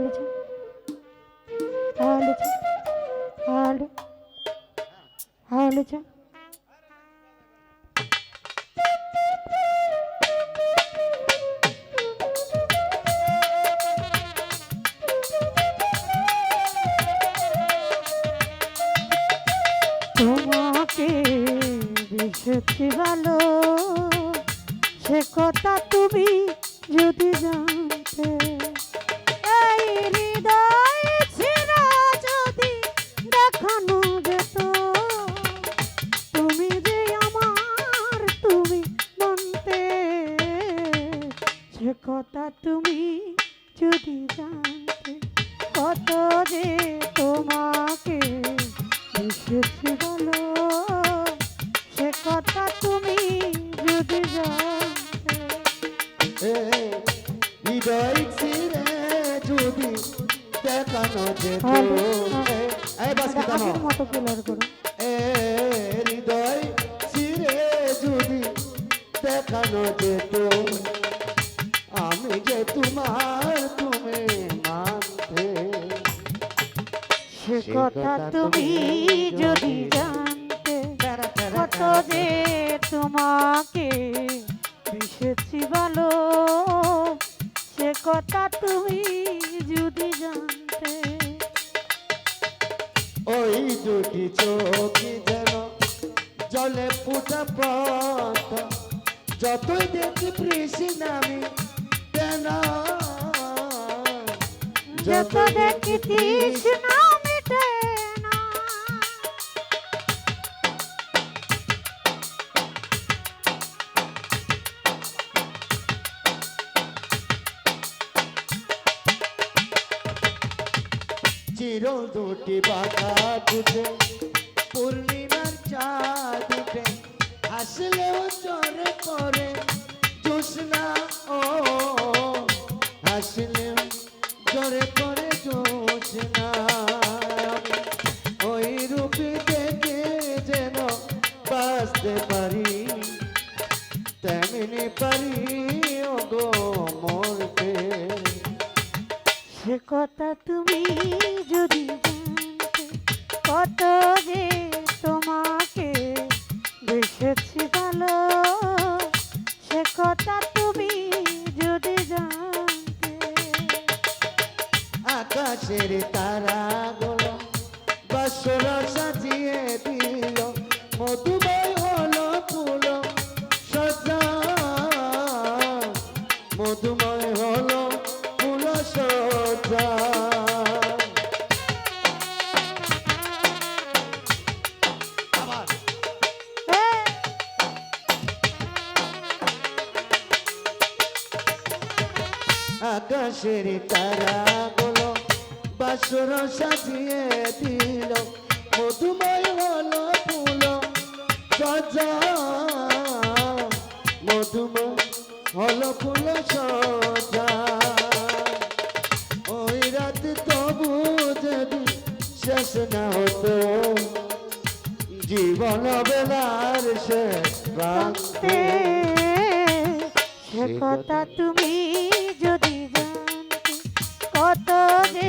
হালেছে হালেছে হালে হালেছে তোমাকে বেসেছি ভালো সে কথা তুমি যদি জানতে কথা তুমি যদি জানতে কত যে তোমাকে এসেছি বলো? সে কথা তুমি যদি জানতে। হৃদয় ছিঁড়ে যদি দেখানো যেত। আগের মতো প্লেয়ার করো। হৃদয় ছিঁড়ে যদি দেখানো যেত যে তোমার তুমি মানতে। সে কথা তুমি যদি জানতে কত যে তোমাকে বিষেছি ভালো সে কথা তুমি যদি জানতে। ওই দুটি চোখই যেন জলে ফুটা পথ। যতই দেখি কৃষ্ণামি কেন যত দেখি তৃষ্ণা মিটে না। চির দুটি বাঁকা দুটে পূর্ণিমার চাঁদ উঠে হাসলেও চরে করে জোসনা ও হাসলেও জরে করে জোসনা ওই রূপে যেন বাঁচতে পারি, তেমনি পারি গো সে কথা তুমি যদি কত যে তোমাকে বেসেছি আকাশের তারা গুলো। বসর সাজিয়ে দিল, মধুময় হলো ফুল। সজা মধুময় হলো ফুল সজা আকাশের তারা বাসর সাজিয়ে দিল, মধুময় হলো ফুল। সজা মধুময় হলো ফুল সজা ওই রাত তবু যদি শেষ না হতো, জীবন বেলার শেষ প্রান্তে। সে কথা তুমি যদি জানতে, কত যে